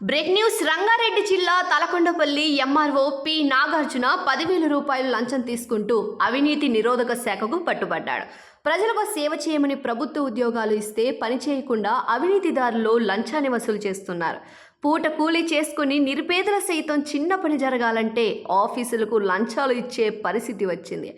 Break news Rangareddy జిల్లా Talakondapalli MRO P Nagarjuna పదివేల రూపాయలు లంచం తీసుకుంటూ అవినీతి నిరోధక శాఖకు పట్టుబడ్డాడు. ప్రజలకు సేవ చేయమని ప్రభుత్వ ఉద్యోగాలు ఇస్తే పని చేయకుండా అవినీతిదారులు లంచాన్ని వసూలు చేస్తున్నారు. పూట కూలీ చేసుకుని నిరుపేదల సైతం చిన్న పని జరగాలంటే ఆఫీసులకు లంచాలు ఇచ్చే పరిస్థితి వచ్చింది.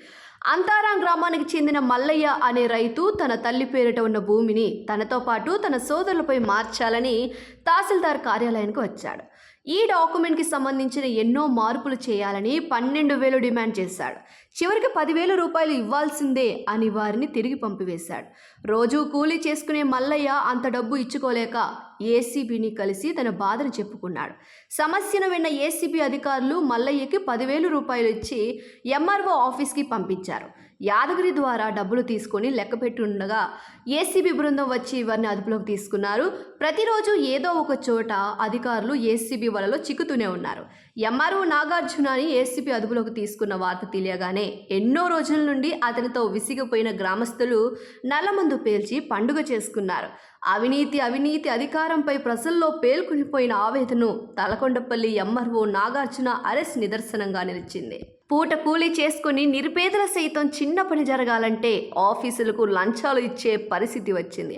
అంతారాం గ్రామానికి చెందిన మల్లయ్య అనే రైతు తన తల్లి పేరిట ఉన్న భూమిని తనతో పాటు తన సోదరులపై మార్చాలని తహసీల్దార్ కార్యాలయానికి వచ్చాడు. ఈ డాక్యుమెంట్కి సంబంధించిన ఎన్నో మార్పులు చేయాలని పన్నెండు వేలు డిమాండ్ చేశాడు. చివరికి పదివేల రూపాయలు ఇవ్వాల్సిందే అని వారిని తిరిగి పంపివేశాడు. రోజూ కూలీ చేసుకునే మల్లయ్య అంత డబ్బు ఇచ్చుకోలేక ఏసీబీని కలిసి తన బాధను చెప్పుకున్నాడు. సమస్యను విన్న ఏసీబీ అధికారులు మల్లయ్యకి పదివేలు రూపాయలు ఇచ్చి ఎంఆర్ఓ ఆఫీస్కి పంపించారు. యాదగిరి ద్వారా డబ్బులు తీసుకొని లెక్కపెట్టి ఉండగా ఏసీబీ బృందం వచ్చి వారిని అదుపులోకి తీసుకున్నారు. ప్రతిరోజు ఏదో ఒక చోట అధికారులు ఏసీబీ వలలో చిక్కుతూనే ఉన్నారు. ఎంఆర్ఓ నాగార్జునని ఏసీబీ అదుపులోకి తీసుకున్న వార్త తెలియగానే ఎన్నో రోజుల నుండి అతనితో విసిగిపోయిన గ్రామస్తులు నల్లమందు పేల్చి పండుగ చేసుకున్నారు. అవినీతి అవినీతి అధికారంపై ప్రజల్లో పేల్కొనిపోయిన ఆవేదను తలకొండపల్లి ఎంఆర్ఓ నాగార్జున అరెస్ట్ నిదర్శనంగా నిలిచింది. పూట కూలీ చేసుకుని నిరుపేదల సైతం చిన్న పని జరగాలంటే ఆఫీసులకు లంచాలు ఇచ్చే పరిస్థితి వచ్చింది.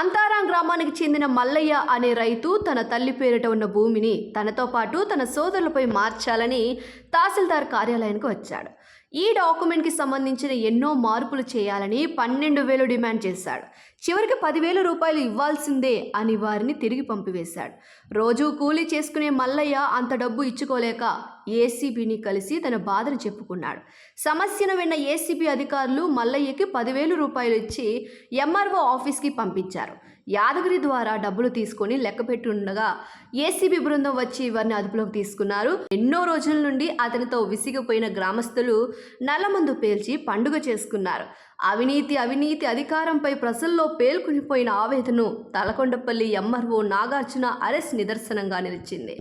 అంతారాం గ్రామానికి చెందిన మల్లయ్య అనే రైతు తన తల్లి పేరిట ఉన్న భూమిని తనతో పాటు తన సోదరులపై మార్చాలని తహసీల్దార్ కార్యాలయానికి వచ్చాడు. ఈ డాక్యుమెంట్కి సంబంధించిన ఎన్నో మార్పులు చేయాలని పన్నెండు వేలు డిమాండ్ చేశాడు. చివరికి పదివేల రూపాయలు ఇవ్వాల్సిందే అని వారిని తిరిగి పంపివేశాడు. రోజు కూలీ చేసుకునే మల్లయ్య అంత డబ్బు ఇచ్చుకోలేక ఏసీబీని కలిసి తన బాధను చెప్పుకున్నాడు. సమస్యను విన్న ఏసీబీ అధికారులు మల్లయ్యకి పదివేలు రూపాయలు ఇచ్చి ఎంఆర్ఓ ఆఫీస్కి పంపించారు. యాదగిరి ద్వారా డబ్బులు తీసుకొని లెక్కపెట్టి ఉండగా ఏసీబీ బృందం వచ్చి వారిని అదుపులోకి తీసుకున్నారు. ఎన్నో రోజుల నుండి అతనితో విసిగిపోయిన గ్రామస్తులు నల్లమందు పేల్చి పండుగ చేసుకున్నారు. అవినీతి అవినీతి అధికారంపై ప్రజల్లో పేల్కొనిపోయిన ఆవేదను తలకొండపల్లి ఎంఆర్ఓ నాగార్జున అరెస్ట్ నిదర్శనంగా నిలిచింది.